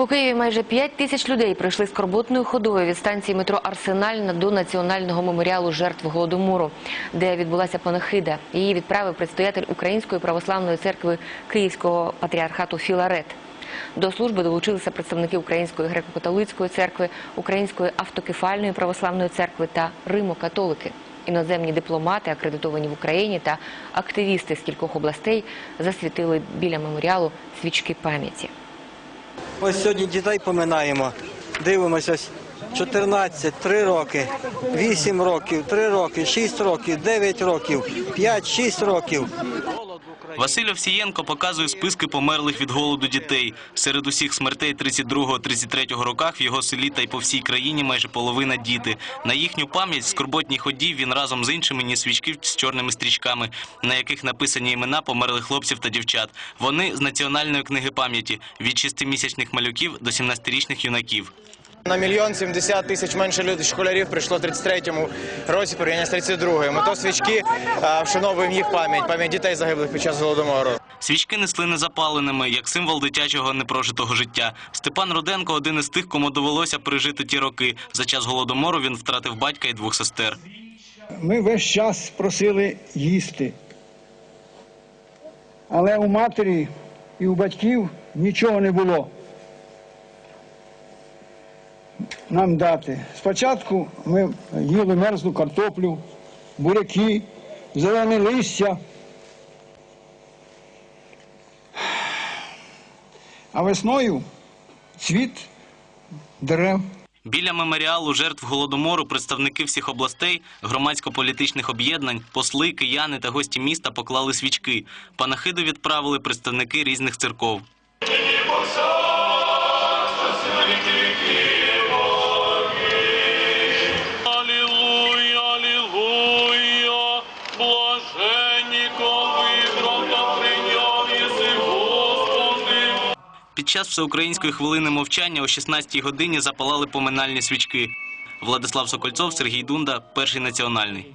У Києві майже 5 тисяч людей пройшли скорботною ходою від станції метро Арсенальна до національного меморіалу жертв голодомору, де відбулася панахида. Її відправив предстоятель Української православної церкви Київського патріархату Філарет. До служби долучилися представники Української греко-католицької церкви, Української автокефальної православної церкви та Римо-католики. Іноземні дипломати, акредитовані в Україні, та активісти з кількох областей засвітили біля меморіалу свічки пам'яті. Ось сьогодні дітей поминаємо. Дивимося, ось 14, 3 роки, 8 років, 3 роки, 6 років, 9 років, 5, 6 років. Василь Овсієнко показує списки померлих від голоду дітей. Серед усіх смертей 32-33 роках в його селі та й по всій країні майже половина діти. На їхню пам'ять в скорботній ході він разом з іншими ніс свічки з чорними стрічками, на яких написані імена померлих хлопців та дівчат. Вони з національної книги пам'яті від шестимісячних малюків до 17-річних юнаків. На мільйон сімдесят тисяч менше людей школярів прийшло в 33-му році порівняння з 32-м. Ми то свічки а, вшановуємо їх пам'ять, пам'ять дітей загиблих під час голодомору. Свічки несли незапаленими, як символ дитячого непрожитого життя. Степан Руденко – один із тих, кому довелося пережити ті роки. За час голодомору він втратив батька і двох сестер. Ми весь час просили їсти. Але у матері і у батьків нічого не було. Нам дати. Спочатку ми їли мерзлу картоплю, буряки, зелене листя. А весною цвіт дерев. Біля меморіалу жертв голодомору представники всіх областей, громадсько-політичних об'єднань, посли, кияни та гості міста поклали свічки. Панахиду відправили представники різних церков. Під час всеукраїнської хвилини мовчання о 16-й годині запалали поминальні свічки. Владислав Сокольцов, Сергій Дунда, Перший національний.